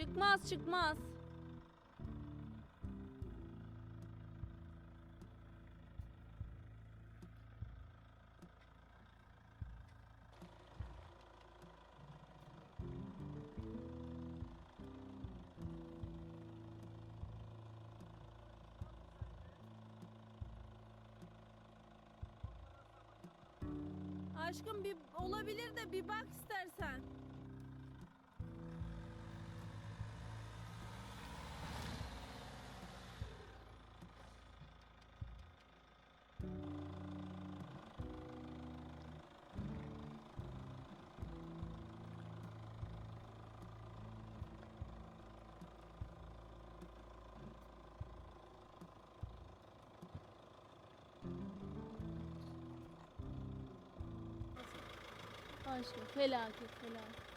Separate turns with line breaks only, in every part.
Çıkmaz çıkmaz. Aşkım bir olabilir de bir bak istersen. Aşkım felaket felaket.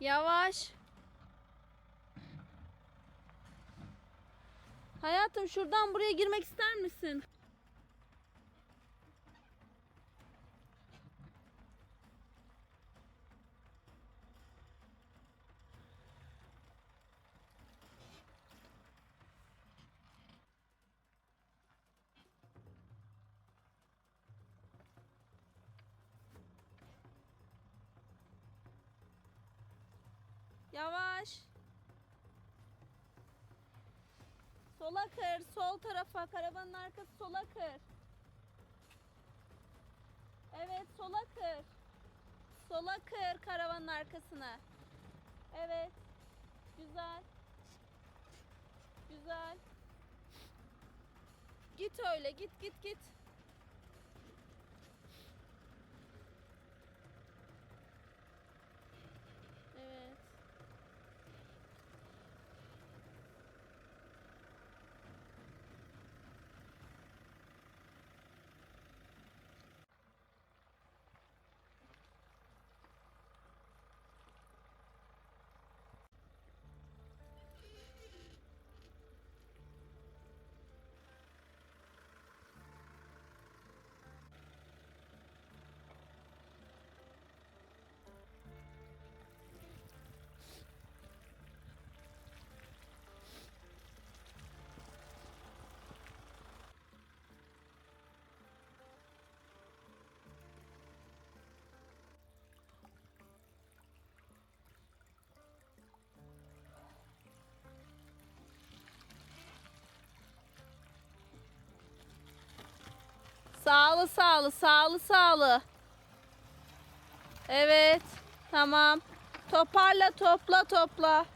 Yavaş. Hayatım şuradan buraya girmek ister misin? Yavaş. Sola kır, sol tarafa, karavanın arkası sola kır. Evet, sola kır. Sola kır karavanın arkasına. Evet. Güzel. Güzel. Git öyle, git git git. Sağlı sağlı sağlı sağlı. Evet. Tamam. Toparla topla topla.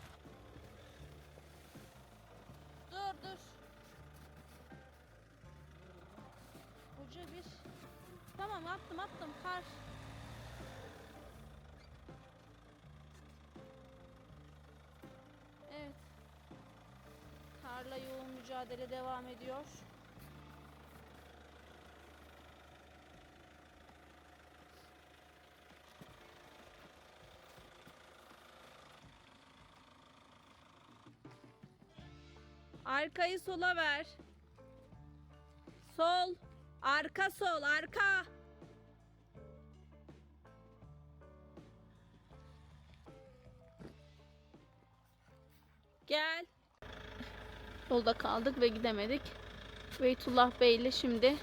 Dur dur. Ucu bir. Tamam attım attım kar. Evet. Karla yoğun mücadele devam ediyor. Arkayı sola ver. Sol. Arka sol. Arka. Gel. Yolda kaldık ve gidemedik. Beytullah Bey ile şimdi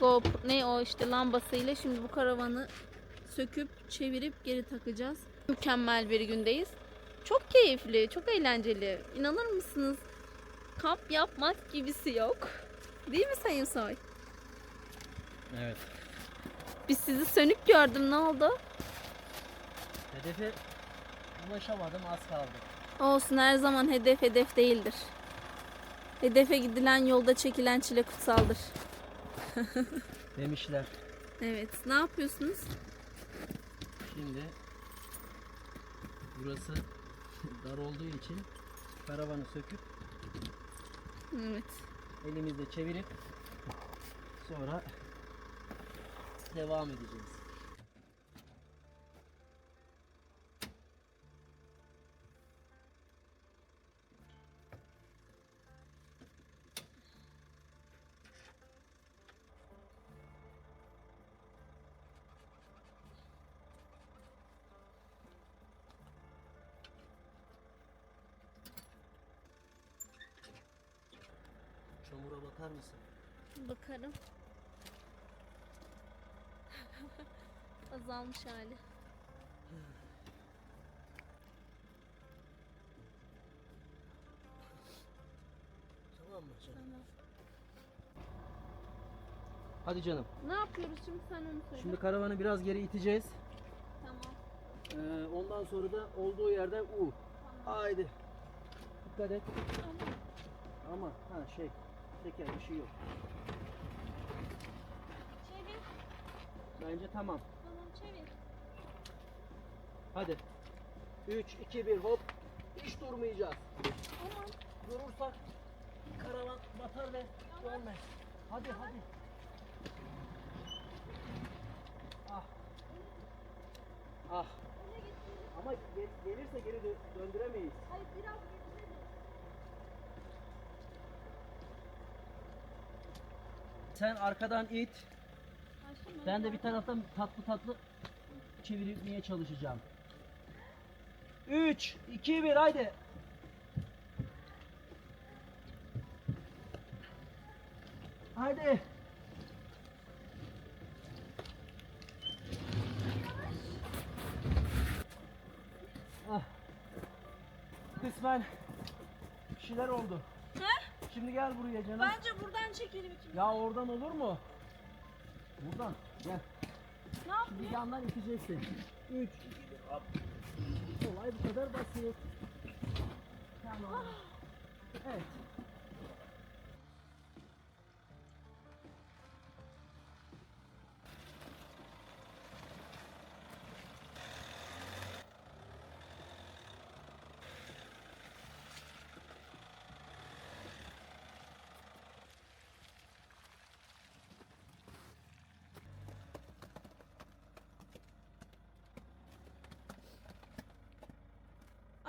GoPro, ne o işte lambasıyla şimdi bu karavanı söküp çevirip geri takacağız. Mükemmel bir gündeyiz. Çok keyifli, çok eğlenceli. İnanır mısınız? Kamp yapmak gibisi yok. Değil mi Sayın Soy?
Evet.
Biz sizi sönük gördüm. Ne oldu?
Hedefe ulaşamadım az kaldı.
Olsun her zaman hedef hedef değildir. Hedefe gidilen yolda çekilen çile kutsaldır.
Demişler.
Evet. Ne yapıyorsunuz?
Şimdi burası dar olduğu için karavanı söküp
Evet.
elimizde çevirip sonra devam edeceğiz. Çamura bakar mısın?
Bakarım. Azalmış hali.
Tamam mı canım?
Tamam.
Hadi canım.
Ne yapıyoruz şimdi sen onu söyle.
Şimdi karavanı biraz geri iteceğiz.
Tamam.
Ee, ondan sonra da olduğu yerden U. Haydi. Dikkat et.
Tamam.
Ama ha şey teker bir şey yok.
Çevir.
Bence tamam.
Tamam çevir.
Hadi. 3 2 1 hop. Hiç durmayacağız.
Tamam.
Durursak karavan batar ve dönmez. Hadi hadi. Ah. Ah. Ama ge- gelirse geri dö- döndüremeyiz.
Hayır biraz
Sen arkadan it. Ben de bir taraftan tatlı tatlı çevirmeye çalışacağım. 3, 2, 1 haydi. Haydi. Ah. Kısmen bir şeyler oldu. Şimdi gel buraya canım.
Bence buradan çekelim ikimiz.
Ya oradan olur mu? Buradan gel.
Ne yap?
Şimdi yandan iteceksin. 3, 2, 1 hop. Olay bu kadar basit. Tamam. Evet.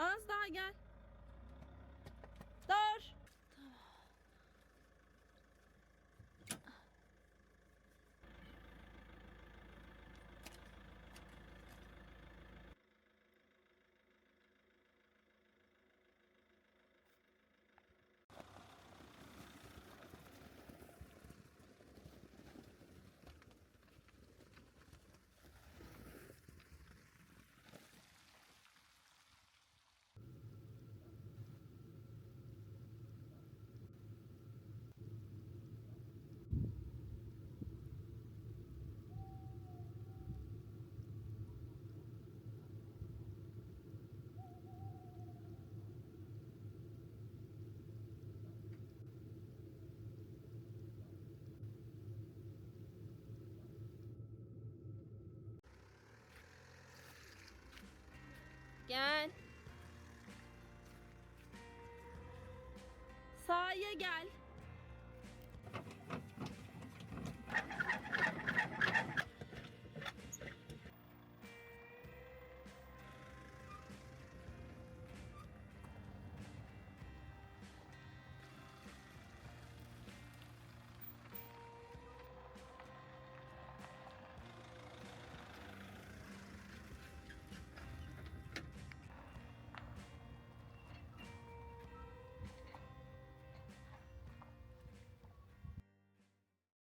Az daha gel. Dur. Gel. Sahaya gel.